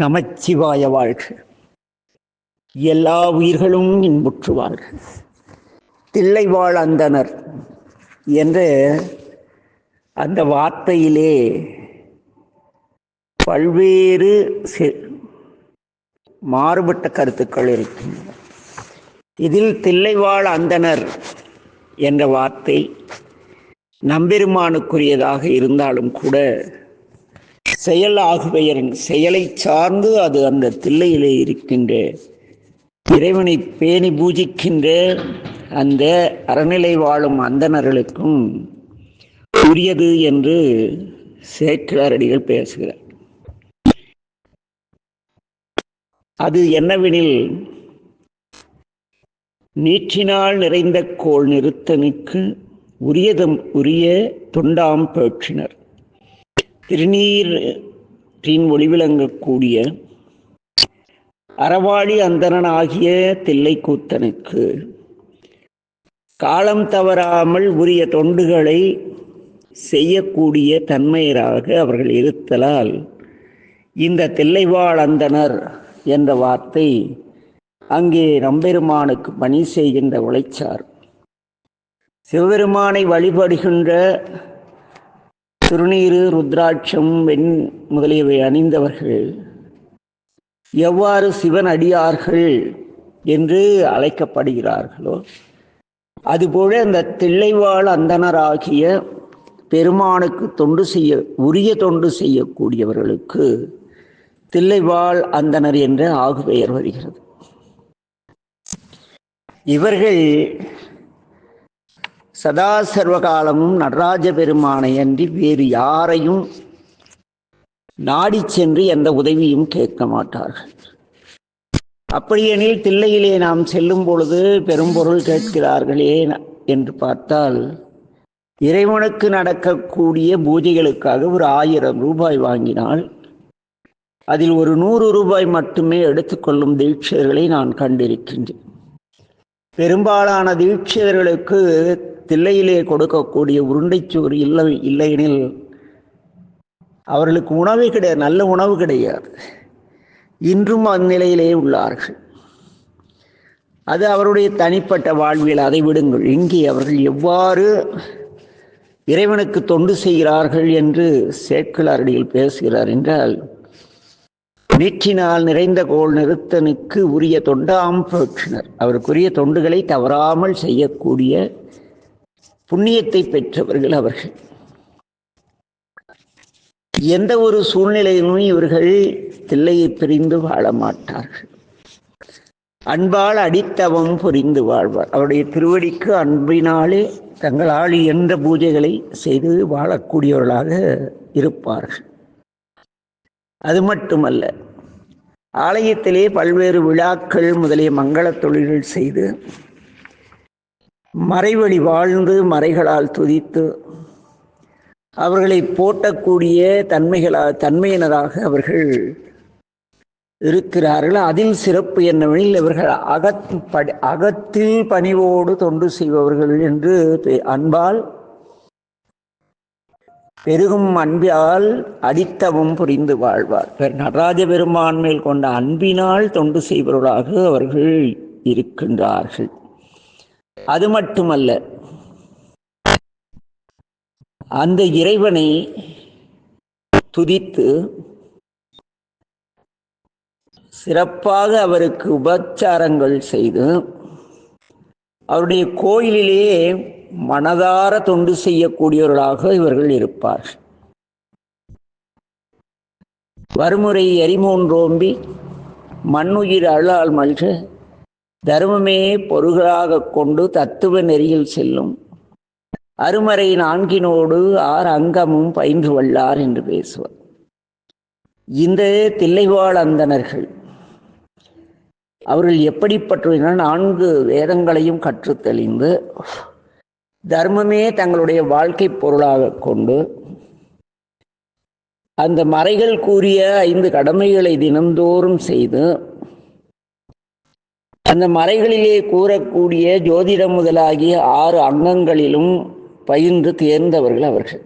நமச்சிவாய வாழ்க. எல்லா உயிர்களும் இன்புற்று வாழ்க. தில்லைவாழ் அந்தனர் என்ற அந்த வார்த்தையிலே பல்வேறு மாறுபட்ட கருத்துக்கள் இருக்கின்றன. இதில் தில்லைவாழ் அந்தனர் என்ற வார்த்தை நம்பெருமானுக்குரியதாக இருந்தாலும் கூட செயல் ஆகுபெயரின் செயலை சார்ந்து அது அந்த தில்லையிலே இருக்கின்ற இறைவனை பேணி பூஜிக்கின்ற அந்த அறநிலை வாழும் அந்தணர்களுக்கும் உரியது என்று சேக்கிழாரடிகள் பேசுகிறார். அது என்னவெனில் நீற்றினால் நிறைந்த கோள் நிறுத்தனுக்கு உரியதம் உரிய தொண்டாம் பேற்றினர் திருநீரின் ஒளிவிளங்கக்கூடிய அறவாளி அந்தணனாகிய தில்லைக்கூத்தனுக்கு காலம் தவறாமல் உரிய தொண்டுகளை செய்யக்கூடிய தன்மையராக அவர்கள் இருத்தலால் இந்த தில்லைவாழ் அந்தனர் என்ற வார்த்தை அங்கே நம்பெருமானுக்கு பணி செய்கின்ற உழைச்சார். சிவபெருமானை வழிபடுகின்ற திருநீறு ருத்ராட்சம் வெண் முதலியவை அணிந்தவர்கள் எவ்வாறு சிவன் அடியார்கள் என்று அழைக்கப்படுகிறார்களோ அதுபோல அந்த தில்லைவாழ் அந்தனராகிய பெருமானுக்கு தொண்டு செய்ய உரிய தொண்டு செய்யக்கூடியவர்களுக்கு தில்லைவாழ் அந்தணர் என்ற ஆகுபெயர் வருகிறது. இவர்கள் சதா சர்வகாலமும் நடராஜ பெருமானை அன்றி வேறு யாரையும் நாடி சென்று எந்த உதவியும் கேட்க மாட்டார்கள். அப்படியெனில் தில்லையிலே நாம் செல்லும் பொழுது பெரும்பொருள் கேட்கிறார்களே என்று பார்த்தால் இறைவனுக்கு நடக்கக்கூடிய பூஜைகளுக்காக ஒரு ஆயிரம் ரூபாய் வாங்கினால் அதில் ஒரு நூறு ரூபாய் மட்டுமே எடுத்துக்கொள்ளும் தீட்சிதர்களை நான் கண்டிருக்கின்றேன். பெரும்பாலான தீட்சிதர்களுக்கு தில்லையிலே கொடுக்கக்கூடிய உருண்டைச்சோறு இல்லை இல்லையெனில் அவர்களுக்கு உணவு கிடையாது நல்ல உணவு கிடையாது. இன்றும் அந்நிலையிலே உள்ளார்கள். அது அவருடைய தனிப்பட்ட வாழ்வியல். அதை விடுங்கள். இங்கே அவர்கள் எவ்வாறு இறைவனுக்கு தொண்டு செய்கிறார்கள் என்று சேக்கிழாரடியில் பேசுகிறார் என்றால் நீற்றினால் நிறைந்த கோள் நிறுத்தனுக்கு உரிய தொண்டாம் போற்றினர். அவருக்குரிய தொண்டுகளை தவறாமல் செய்யக்கூடிய புண்ணியத்தை பெற்றவர்கள் அவர்கள். எந்த ஒரு சூழ்நிலையிலும் இவர்கள் தில்லையை பிரிந்து வாழ மாட்டார்கள். அன்பால் அடித்தவம் புரிந்து வாழ்வார். அவருடைய திருவடிக்கு அன்பினாலே தங்களால் எந்த பூஜைகளை செய்து வாழக்கூடியவர்களாக இருப்பார்கள். அது மட்டுமல்ல ஆலயத்திலே பல்வேறு விழாக்கள் முதலிய மங்கள தொழில்கள் செய்து மறைவழி வாழ்ந்து மறைகளால் துதித்து அவர்களை போட்டக்கூடிய தன்மைகளா தன்மையினராக அவர்கள் இருக்கிறார்கள். அதில் சிறப்பு என்னவெனில் இவர்கள் அகத் படி அகத்தில் பணிவோடு தொண்டு செய்பவர்கள் என்று பெ- அன்பால் பெருகும் அன்பால் அடித்தவும் புரிந்து வாழ்வார் பெ- நடராஜ பெருமான் மேல் கொண்ட அன்பினால் தொண்டு செய்பவர்களாக அவர்கள் இருக்கின்றார்கள். அது மட்டுமல்ல அந்த இறைவனை துதித்து சிறப்பாக அவருக்கு உபச்சாரங்கள் செய்து அவருடைய கோயிலிலேயே மனதார தொண்டு செய்யக்கூடியவர்களாக இவர்கள் இருப்பார். வறுமுறை எரிமூன்றோம்பி மண்ணுயிர் அழால் மல்க தர்மமே பொருளாக கொண்டு தத்துவ நெறியில் செல்லும். அருமறை நான்கினோடு ஆர் அங்கமும் பயின்று வள்ளார் என்று பேசுவார். இந்த தில்லைவாழ் அந்தனர்கள் அவர்கள் எப்படிப்பட்ட நான்கு வேதங்களையும் கற்றுத்தெளிந்து தர்மமே தங்களுடைய வாழ்க்கை பொருளாக கொண்டு அந்த மறைகள் கூறிய ஐந்து கடமைகளை தினந்தோறும் செய்து அந்த மறைகளிலே கூறக்கூடிய ஜோதிடம் முதலாகிய ஆறு அங்கங்களிலும் பயின்று தேர்ந்தவர்கள் அவர்கள்.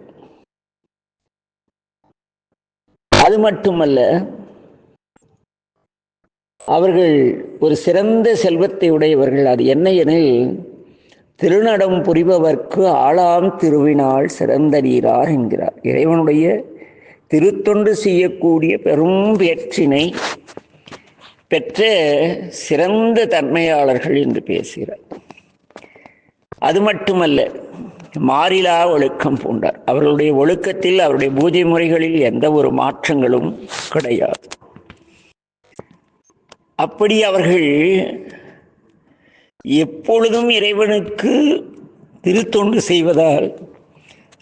அது மட்டுமல்ல அவர்கள் ஒரு சிறந்த செல்வத்தை உடையவர்கள். அது என்ன எனில் திருநடம் புரிபவர்க்கு ஆளாம் திருவினால் சிறந்த நீரார் என்கிறார். இறைவனுடைய திருத்தொண்டு செய்யக்கூடிய பெரும் பேற்றினை பெற்ற சிறந்த தன்மையாளர்கள் என்று பேசுகிறார். அது மட்டுமல்ல மாறிலா ஒழுக்கம் பூண்டார். அவர்களுடைய ஒழுக்கத்தில் அவருடைய பூஜை முறைகளில் எந்த ஒரு மாற்றங்களும் கிடையாது. அப்படி அவர்கள் எப்பொழுதும் இறைவனுக்கு திருத்தொண்டு செய்வதால்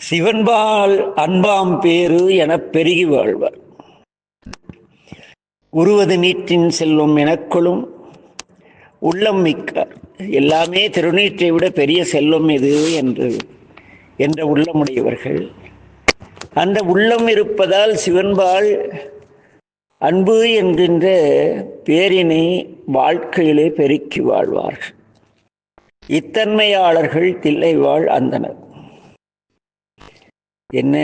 சிவன்பால் அன்பாம் பேரு என பெருகி வாழ்வார். உருவது நீட்டின் செல்வம் எனக்கொள்ளும். உள்ளம் மிக்க எல்லாமே திருநீற்றை விட பெரிய செல்வம் எது என்று என்ற உள்ளமுடையவர்கள். அந்த உள்ளம் இருப்பதால் சிவன்பால் அன்பு என்கின்ற பேரினை வாழ்க்கையிலே பெருக்கி வாழ்வார்கள். இத்தன்மையாளர்கள் தில்லைவாழ் அந்தனர். என்ன?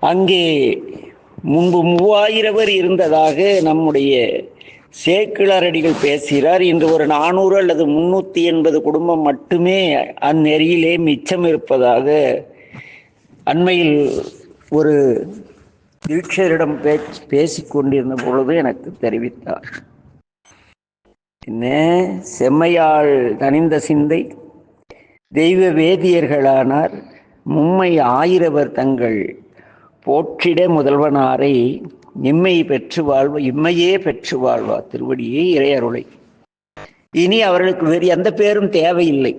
அங்கே முன்பு மூவாயிரவர் இருந்ததாக நம்முடைய சேக்கிழாரடிகள் பேசுகிறார். இன்று ஒரு நானூறு அல்லது முன்னூற்றி எண்பது குடும்பம் மட்டுமே அந்நெறியிலே மிச்சம் இருப்பதாக அண்மையில் ஒரு தீட்சரிடம் பேச்சு பேசிக் கொண்டிருந்த பொழுது எனக்கு தெரிவித்தார். என்ன செம்மையாள் தனிந்த சிந்தை தெய்வ வேதியர்களானார். மும்மை ஆயிரவர் தங்கள் போற்றிட முதல்வனாரை இம்மை பெற்று வாழ்வ இம்மையே பெற்று வாழ்வா திருவடியே இறையருளை. இனி அவர்களுக்கு வேறு எந்த பேரும் தேவையில்லை.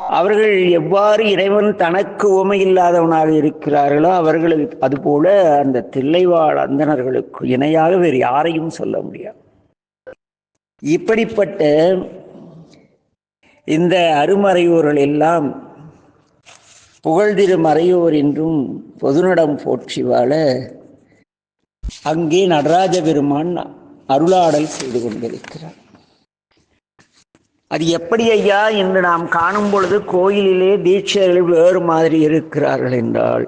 அவர்கள் எவ்வாறு இறைவன் தனக்கு உமை இல்லாதவனாக இருக்கிறார்களோ அவர்கள் அதுபோல அந்த தில்லைவாழ் அந்தணர்களுக்கு இணையாக வேறு யாரையும் சொல்ல முடியாது. இப்படிப்பட்ட இந்த அருமறையூர்கள் எல்லாம் புகழ்திரு மறையோர் என்றும் பொதுநடம் போற்றி வாழ அங்கே நடராஜ பெருமான் அருளாடல் செய்து கொண்டிருக்கிறார். அது எப்படி ஐயா என்று நாம் காணும் பொழுது கோயிலிலே தீட்சர்கள் வேறு மாதிரி இருக்கிறார்கள் என்றால்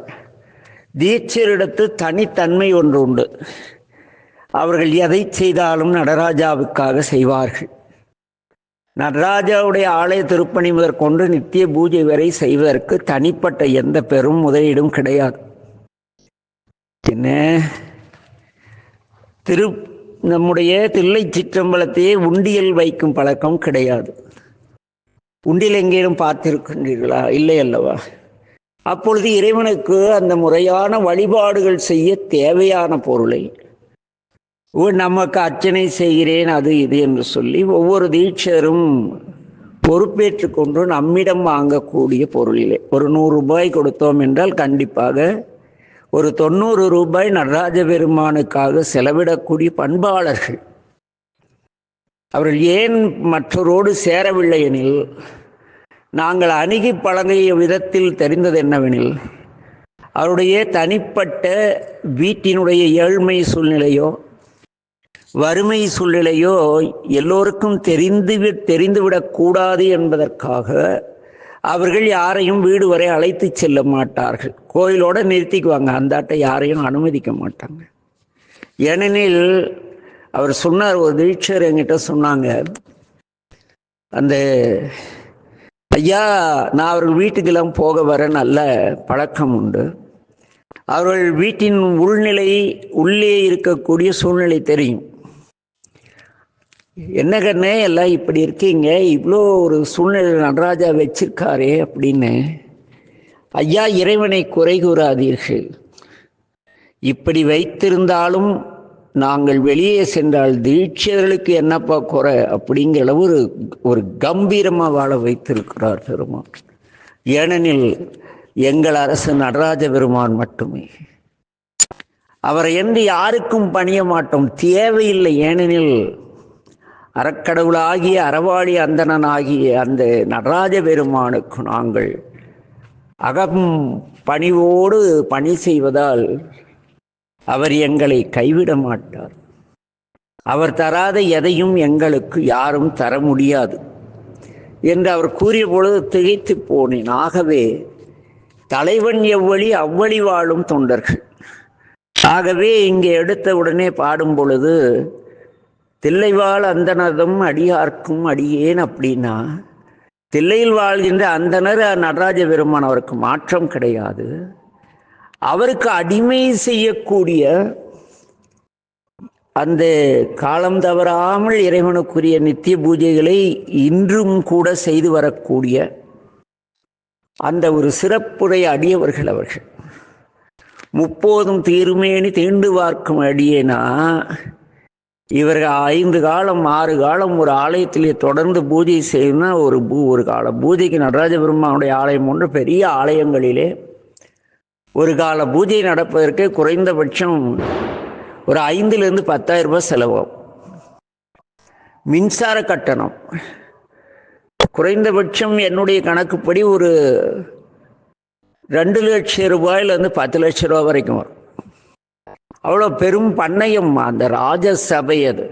தீட்சரிடத்து தனித்தன்மை ஒன்று உண்டு. அவர்கள் எதை செய்தாலும் நடராஜாவுக்காக செய்வார்கள். நடராஜாவுடைய ஆலய திருப்பணி முதற்கொண்டு நித்திய பூஜை வரை செய்வதற்கு தனிப்பட்ட எந்த பெரும் முதலீடும் கிடையாது. என்ன? திரு நம்முடைய தில்லை சிற்றம்பலத்தையே உண்டியல் வைக்கும் பழக்கம் கிடையாது. உண்டியல் எங்கேயும் பார்த்திருக்கின்றீர்களா? இல்லை அல்லவா? அப்பொழுது இறைவனுக்கு அந்த முறையான வழிபாடுகள் செய்ய தேவையான பொருளை நமக்கு அர்ச்சனை செய்கிறேன் அது இது என்று சொல்லி ஒவ்வொரு தீட்சரும் பொறுப்பேற்று கொண்டு நம்மிடம் வாங்கக்கூடிய பொருளிலே. ஒரு நூறு ரூபாய் கொடுத்தோம் என்றால் கண்டிப்பாக ஒரு தொண்ணூறு ரூபாய் நடராஜ பெருமானுக்காக செலவிடக்கூடிய பண்பாளர்கள். அவர்கள் ஏன் மற்றோரோடு சேரவில்லை எனில் நாங்கள் அணுகி பழகிய விதத்தில் தெரிந்தது என்னவெனில் அவருடைய தனிப்பட்ட வீட்டினுடைய ஏழ்மை சூழ்நிலையோ வறுமை சூழ்நிலையோ எல்லோருக்கும் தெரிந்து தெரிந்துவிடக் கூடாது என்பதற்காக அவர்கள் யாரையும் வீடு வரை அழைத்து செல்ல மாட்டார்கள். கோயிலோட நிறுத்திக்குவாங்க. அந்த அட்டை யாரையும் அனுமதிக்க மாட்டாங்க. ஏனெனில் அவர் சொன்னார் ஒரு தீட்சர் என்கிட்ட சொன்னாங்க அந்த ஐயா நான் அவர்கள் வீட்டுக்கெல்லாம் போக வர நல்ல பழக்கம் உண்டு. அவர்கள் வீட்டின் உள்நிலை உள்ளே இருக்கக்கூடிய சூழ்நிலை தெரியும். என்ன கண்ணே எல்லாம் இப்படி இருக்கீங்க? இவ்வளோ ஒரு சூழ்நிலை நடராஜா வச்சிருக்காரே அப்படின்னு. ஐயா இறைவனை குறை கூறாதீர்கள். இப்படி வைத்திருந்தாலும் நாங்கள் வெளியே சென்றால் தீட்சிதர்களுக்கு என்னப்பா குறை அப்படிங்கிற அளவு ஒரு ஒரு கம்பீரமாக வாழ வைத்திருக்கிறார் பெருமான். ஏனெனில் எங்கள் அரசு நடராஜ பெருமான் மட்டுமே. அவரை என்று யாருக்கும் பணிய மாட்டோம். தேவையில்லை. ஏனெனில் அறக்கடவுளாகிய அறவாளி அந்தணனாகிய அந்த நடராஜ பெருமானுக்கு நாங்கள் அகம் பணிவோடு பணி செய்வதால் அவர் எங்களை கைவிட மாட்டார். அவர் தராத எதையும் எங்களுக்கு யாரும் தர முடியாது என்று அவர் கூறிய பொழுது திகைத்து போனேன். ஆகவே தலைவன் எவ்வழி அவ்வழி வாழும் தொண்டர்கள். ஆகவே இங்கே எடுத்த உடனே பாடும் பொழுது தில்லைவாழ் அந்தனதும் அடியார்க்கும் அடியேன் அப்படின்னா தில்லையில் வாழ்கின்ற அந்தனர் நடராஜ பெருமான் அவருக்கு மாற்றம் கிடையாது. அவருக்கு அடிமை செய்யக்கூடிய அந்த காலம் தவறாமல் இறைவனுக்குரிய நித்திய பூஜைகளை இன்றும் கூட செய்து வரக்கூடிய அந்த ஒரு சிறப்புடைய அடியவர்கள் அவர்கள். முப்போதும் தீர்மேனி தீண்டு பார்க்கும் அடியேனா இவர்கள் ஐந்து காலம் ஆறு காலம் ஒரு ஆலயத்திலே தொடர்ந்து பூஜை செய்யணும்னா ஒரு பூ ஒரு காலம். பூஜைக்கு நடராஜ பெருமானுடைய ஆலயம் போன்ற பெரிய ஆலயங்களிலே ஒரு கால பூஜை நடப்பதற்கு குறைந்தபட்சம் ஒரு ஐந்துலேருந்து பத்தாயிரம் ரூபாய் செலவாகும். மின்சார கட்டணம். குறைந்தபட்சம் என்னுடைய கணக்குப்படி ஒரு ரெண்டு லட்சம் ரூபாயிலேருந்து பத்து லட்சம் ரூபா வரைக்கும் வரும். அவ்வளோ பெரும் பண்ணையம் அந்த ராஜசபை அது.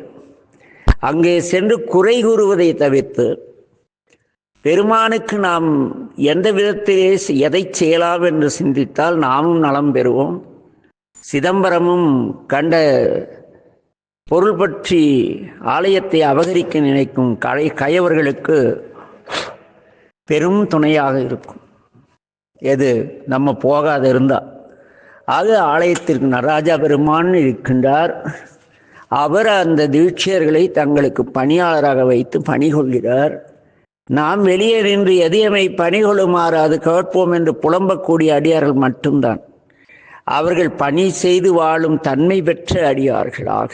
அங்கே சென்று குறை கூறுவதை தவிர்த்து பெருமானுக்கு நாம் எந்த விதத்திலே எதை செய்யலாம் என்று சிந்தித்தால் நாமும் நலம் பெறுவோம். சிதம்பரமும் கண்ட பொருள் பற்றி ஆலயத்தை அபகரிக்க நினைக்கும் கலை கயவர்களுக்கு பெரும் துணையாக இருக்கும். எது நம்ம போகாது இருந்தால் ஆக ஆலயத்திற்கு நடராஜா பெருமான் இருக்கின்றார். அவர் அந்த தீட்சியர்களை தங்களுக்கு பணியாளராக வைத்து பணி கொள்கிறார். நாம் வெளியே நின்று எதியமை பணி கொள்ளுமாறு அது கேட்போம் என்று புலம்பக்கூடிய அடியார்கள் மட்டும்தான். அவர்கள் பணி செய்து வாழும் தன்மை பெற்ற அடியார்களாக.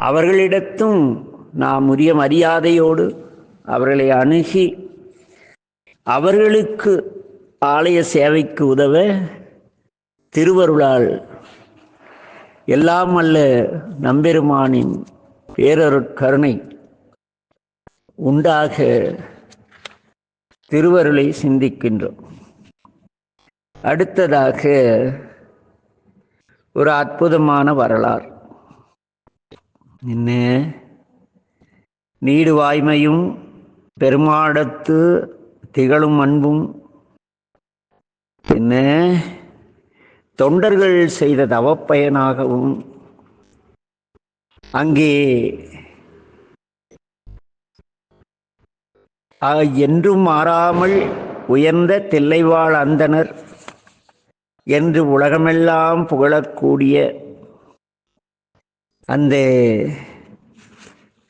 அவர்களிடத்தும் நாம் உரிய மரியாதையோடு அவர்களை அணுகி அவர்களுக்கு ஆலய சேவைக்கு உதவ திருவருளால் எல்லாம் அல்ல நம்பெருமானின் பேரருட்கருணை உண்டாக திருவருளை சிந்திக்கின்றோம். அடுத்ததாக ஒரு அற்புதமான வரலாறு. என்ன நீடு வாய்மையும் பெருமாடத்து திகழும் அன்பும். என்ன தொண்டர்கள் செய்த தவப்பயனாகவும் அங்கே என்றும் மாறாமல் உயர்ந்த தில்லைவாழ் அந்தனர் என்று உலகமெல்லாம் புகழக்கூடிய அந்த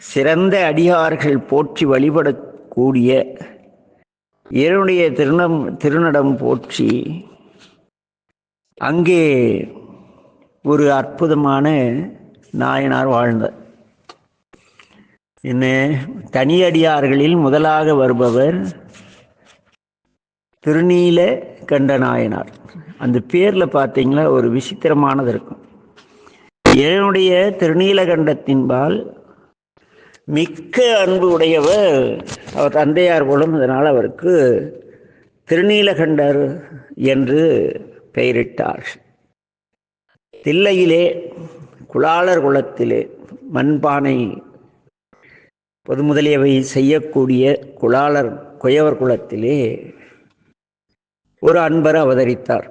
சிறந்த அடியார்கள் போற்றி வழிபடக்கூடிய இவனுடைய திருநம் திருநடம் போற்றி அங்கே ஒரு அற்புதமான நாயனார் வாழ்ந்தார். என்ன தனியடியார்களில் முதலாக வருபவர் திருநீல கண்ட நாயனார். அந்த பேரில் பார்த்தீங்களா? ஒரு விசித்திரமானது இருக்கும். என்னுடைய திருநீலகண்டத்தின்பால் மிக்க அன்பு உடையவர் அவர் தந்தையார் போலும் அதனால் அவருக்கு திருநீலகண்டர் என்று பெயரிட்டார் தில்லையிலே குளாளர் குளத்திலே மண்பானை பொது முதலியவை செய்யக்கூடிய குளாளர் குயவர் குளத்திலே ஒரு அன்பர் அவதரித்தார்.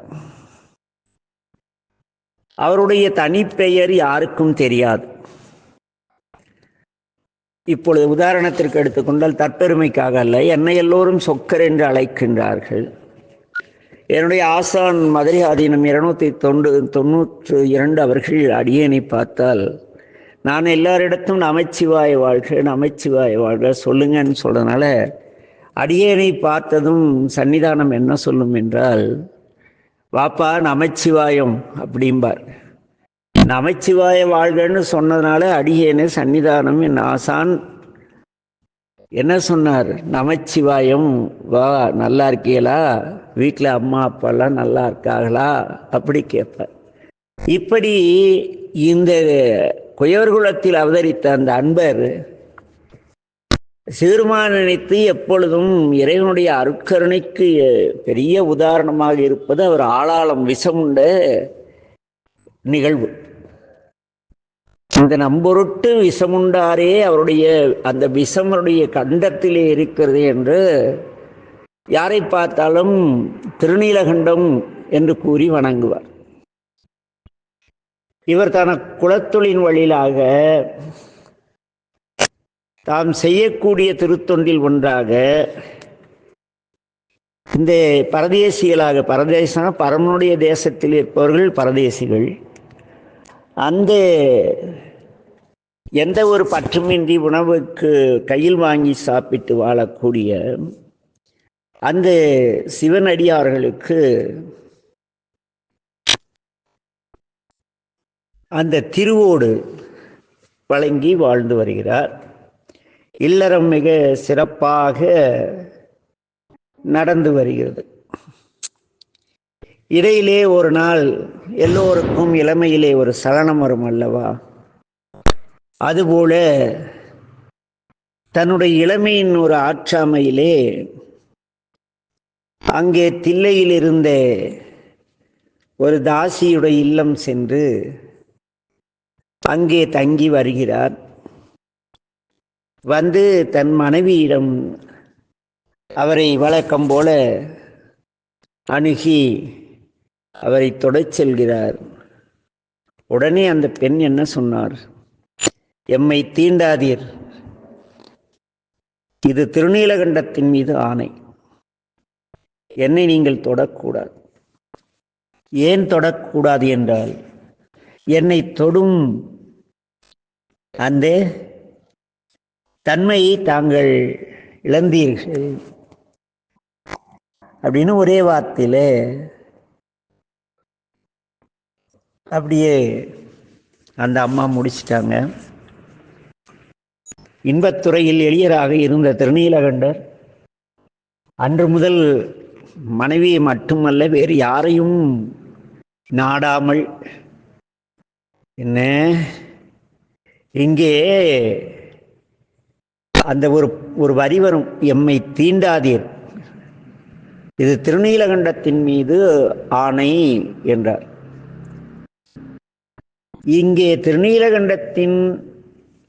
அவருடைய தனிப்பெயர் யாருக்கும் தெரியாது. இப்பொழுது உதாரணத்திற்கு எடுத்துக்கொண்டால் தற்பெருமைக்காக அல்ல என்னை எல்லோரும் சொக்கர் என்று அழைக்கின்றார்கள். என்னுடைய ஆசான் மதுரை ஆதீனம் இருநூத்தி தொண்டு தொண்ணூற்று இரண்டு அவர்கள் அடியேனை பார்த்தால் நான் எல்லாரிடத்தும் நமச்சிவாய வாழ்க நமச்சிவாய வாழ்க சொல்லுங்கன்னு சொல்கிறதுனால அடியேனை பார்த்ததும் சன்னிதானம் என்ன சொல்லும் என்றால் வாப்பா நமச்சிவாயம் அப்படிம்பார். நமச்சிவாய வாழ்கன்னு சொன்னதுனால அடியேனே சன்னிதானம் என் ஆசான் என்ன சொன்னார்? நமச்சிவாயம் வா நல்லா இருக்கீங்களா? வீட்டில் அம்மா அப்பாலாம் நல்லா இருக்காங்களா? அப்படி கேட்பேன் இப்படி இந்த குயவர்குலத்தில் அவதரித்த அந்த அன்பர் சிறுமான் நினைத்து எப்பொழுதும் இறைவனுடைய அருட்கருணைக்கு பெரிய உதாரணமாக இருப்பது அவர் ஆளாளம் விஷமுண்ட நிகழ்வு. இந்த நம்பொருட்டு விஷமுண்டாரே அவருடைய அந்த விஷமனுடைய கண்டத்திலே இருக்கிறது என்று யாரை பார்த்தாலும் திருநீலகண்டம் என்று கூறி வணங்குவார். இவர் தன குலத்தொழின் வழியிலாக தாம் செய்யக்கூடிய திருத்தொண்டில் ஒன்றாக இந்த பரதேசிகளாக பரதேசம் பரமனுடைய தேசத்தில் இருப்பவர்கள் பரதேசிகள் அந்த எந்த ஒரு பற்றுமின்றி உணவுக்கு கையில் வாங்கி சாப்பிட்டு வாழக்கூடிய அந்த சிவனடியார்களுக்கு அந்த திருவோடு வழங்கி வாழ்ந்து வருகிறார். இல்லறம் மிக சிறப்பாக நடந்து வருகிறது. இடையிலே ஒரு நாள் எல்லோருக்கும் இளமையிலே ஒரு சலனம் வரும் அல்லவா? அதுபோல தன்னுடைய இளமையின் ஒரு ஆற்றாமையிலே அங்கே தில்லையில் இருந்த ஒரு தாசியுடைய இல்லம் சென்று அங்கே தங்கி வருகிறார். வந்து தன் மனைவியிடம் அவரை வழக்கம் போல அணுகி அவரை தொடச் செல்கிறார். உடனே அந்த பெண் என்ன சொன்னார்? எம்மை தீண்டாதீர். இது திருநீலகண்டத்தின் மீது ஆணை. என்னை நீங்கள் தொடக்கூடாது. ஏன் தொடக்கூடாது என்றால் என்னை தொடும் அந்த தன்மையை தாங்கள் இழந்தீர்கள். அப்படின்னு ஒரே வார்த்தையில் அப்படியே அந்த அம்மா முடிச்சிட்டாங்க. இன்பத்துறையில் எளியராக இருந்த திருநீலகண்டர் அன்று முதல் மனைவியை மட்டுமல்ல வேறு யாரையும் நாடாமல் என்ன? இங்கே அந்த ஒரு ஒரு வரி வரும் எம்மை தீண்டாதீர். இது திருநீலகண்டத்தின் மீது ஆணை என்றார். இங்கே திருநீலகண்டத்தின்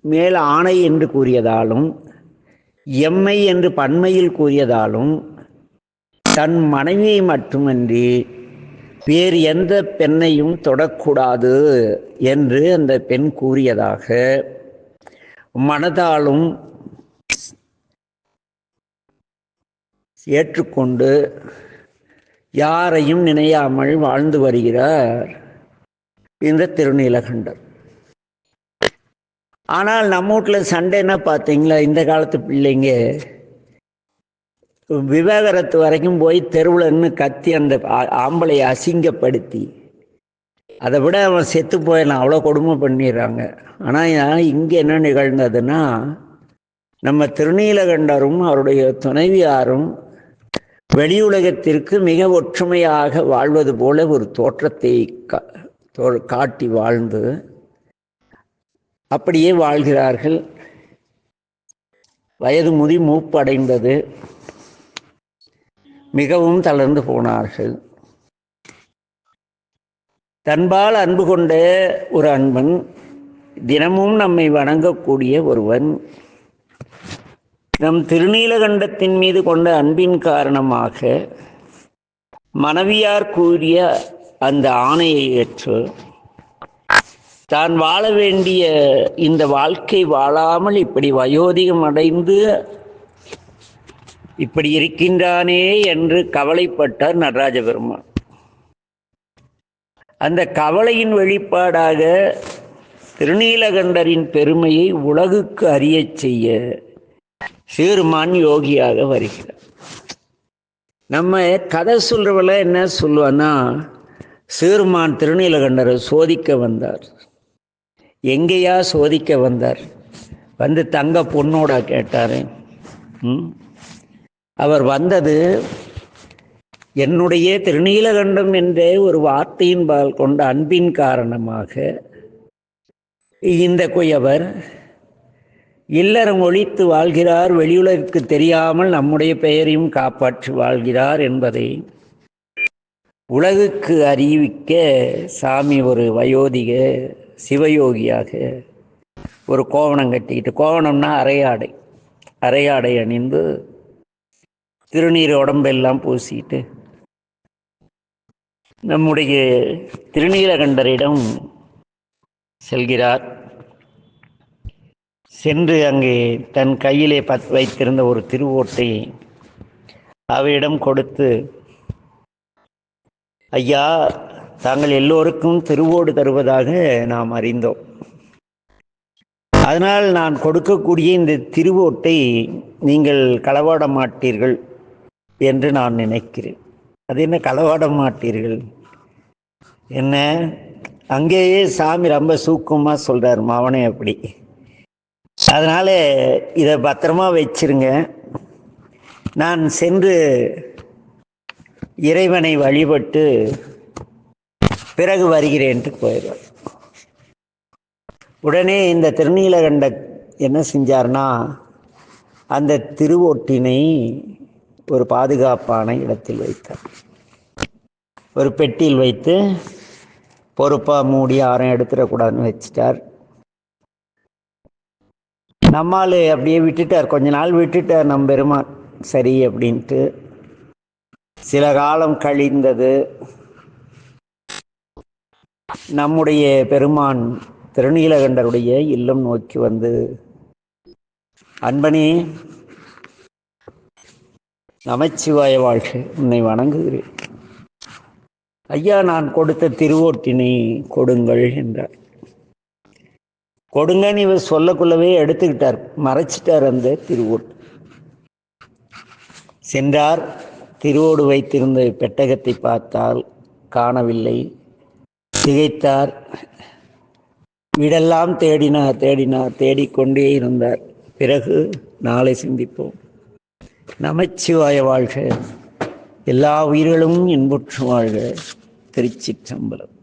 மேல் ஆணை என்று கூறியதாலும் எம்மை என்று பன்மையில் கூறியதாலும் தன் மனைவியை மட்டுமன்றி வேறு எந்த பெண்ணையும் தொடக்கூடாது என்று அந்த பெண் கூறியதாக மனதாலும் ஏற்றுக்கொண்டு யாரையும் நினையாமல் வாழ்ந்து வருகிறார் இந்த திருநீலகண்டர் ஆனால் நம்ம வீட்டில் சண்டைன்னா பார்த்தீங்களா இந்த காலத்து பிள்ளைங்க? விவாகரத்து வரைக்கும் போய் தெருவில் நின்று கத்தி அந்த ஆம்பளை ஆம்பளையை அசிங்கப்படுத்தி அதை விட அவன் செத்து போயிடலாம். அவ்வளோ கொடுமை பண்ணிடுறாங்க. ஆனால் இங்கே என்ன நிகழ்ந்ததுன்னா நம்ம திருநீலகண்டரும் அவருடைய துணைவியாரும் வெளியுலகத்திற்கு மிக ஒற்றுமையாக வாழ்வது போல ஒரு தோற்றத்தை கா- காட்டி வாழ்ந்து அப்படியே வாழ்கிறார்கள். வயது முதி மூப்படைந்தது. மிகவும் தளர்ந்து போனார்கள். தன்பால் அன்பு கொண்ட ஒரு அன்பன் தினமும் நம்மை வணங்கக்கூடிய ஒருவன் நம் திருநீலகண்டத்தின் மீது கொண்ட அன்பின் காரணமாக மனைவியார் கூறிய அந்த ஆணையை ஏற்று தான் வாழ வேண்டிய இந்த வாழ்க்கை வாழாமல் இப்படி வயோதிகம் அடைந்து இப்படி இருக்கின்றானே என்று கவலைப்பட்டார் நடராஜ பெருமான் அந்த கவலையின் வெளிப்பாடாக திருநீலகண்டரின் பெருமையை உலகுக்கு அறியச் செய்ய சீர்மான் யோகியாக வருகிறார். நம்ம கதை சொல்றவள என்ன சொல்லுவான்னா சீர்மான் திருநீலகண்டரை சோதிக்க வந்தார். எங்கேயா சோதிக்க வந்தார். வந்து தங்க பொண்ணோட கேட்டார். ம்? அவர் வந்தது என்னுடைய திருநீலகண்டம் என்ற ஒரு வார்த்தையின் பால் கொண்ட அன்பின் காரணமாக இந்த குயவர் இல்லறம் ஒழித்து வாழ்கிறார் வெளியுலகிற்கு தெரியாமல் நம்முடைய பெயரையும் காப்பாற்றி வாழ்கிறார் என்பதை உலகுக்கு அறிவிக்க சாமி ஒரு வயோதிக சிவயோகியாக ஒரு கோவணம் கட்டிக்கிட்டு கோவணம்னா அரையாடை. அரையாடை அணிந்து திருநீர் உடம்பெல்லாம் பூசிட்டு நம்முடைய திருநீலகண்டரிடம் செல்கிறார். சென்று அங்கே தன் கையிலே பத் வைத்திருந்த ஒரு திருவோட்டை அவரிடம் கொடுத்து ஐயா தாங்கள் எல்லோருக்கும் திருவோடு தருவதாக நாம் அறிந்தோம். அதனால் நான் கொடுக்கக்கூடிய இந்த திருவோட்டை நீங்கள் களவாட மாட்டீர்கள் என்று நான் நினைக்கிறேன். அது என்ன களவாட மாட்டீர்கள்? என்ன? அங்கேயே சாமி ரொம்ப சூக்கமாக சொல்கிறார் மாவனே அப்படி. அதனால் இதை பத்திரமா வச்சிருங்க. நான் சென்று இறைவனை வழிபட்டு பிறகு வருகிறேன்ட்டு போயிடுவார் உடனே இந்த திருநீலகண்ட என்ன செஞ்சார்னா அந்த திருவோட்டினை ஒரு பாதுகாப்பான இடத்தில் வைத்தார். ஒரு பெட்டியில் வைத்து பொறுப்பாக மூடி யாரும் எடுத்துடக்கூடாதுன்னு வச்சிட்டார். நம்மால் அப்படியே விட்டுட்டார். கொஞ்ச நாள் விட்டுட்டார் நம் பெருமான். சரி அப்படின்ட்டு சில காலம் கழிந்தது. நம்முடைய பெருமான் திருநீலகண்டருடைய இல்லம் நோக்கி வந்து அன்பனே நமச்சிவாய வாழ்க உன்னை வணங்குகிறேன். ஐயா நான் கொடுத்த திருவோட்டினை கொடுங்கள் என்றார். கொடுங்கன்னு இவர் சொல்லக்குள்ளவே எடுத்துக்கிட்டார். மறைச்சிட்டார் அந்த திருவோட்டு சென்றார் திருவோடு வைத்திருந்த பெட்டகத்தை பார்த்தால் காணவில்லை. திகைத்தார். வீடெல்லாம் தேடினார் தேடினார் தேடிக்கொண்டே இருந்தார். பிறகு நாளை சிந்திப்போம். நமச்சிவாய வாழ்க. எல்லா உயிர்களும் இன்புற்று வாழ்க. திருச்சிற்றம்பலம்.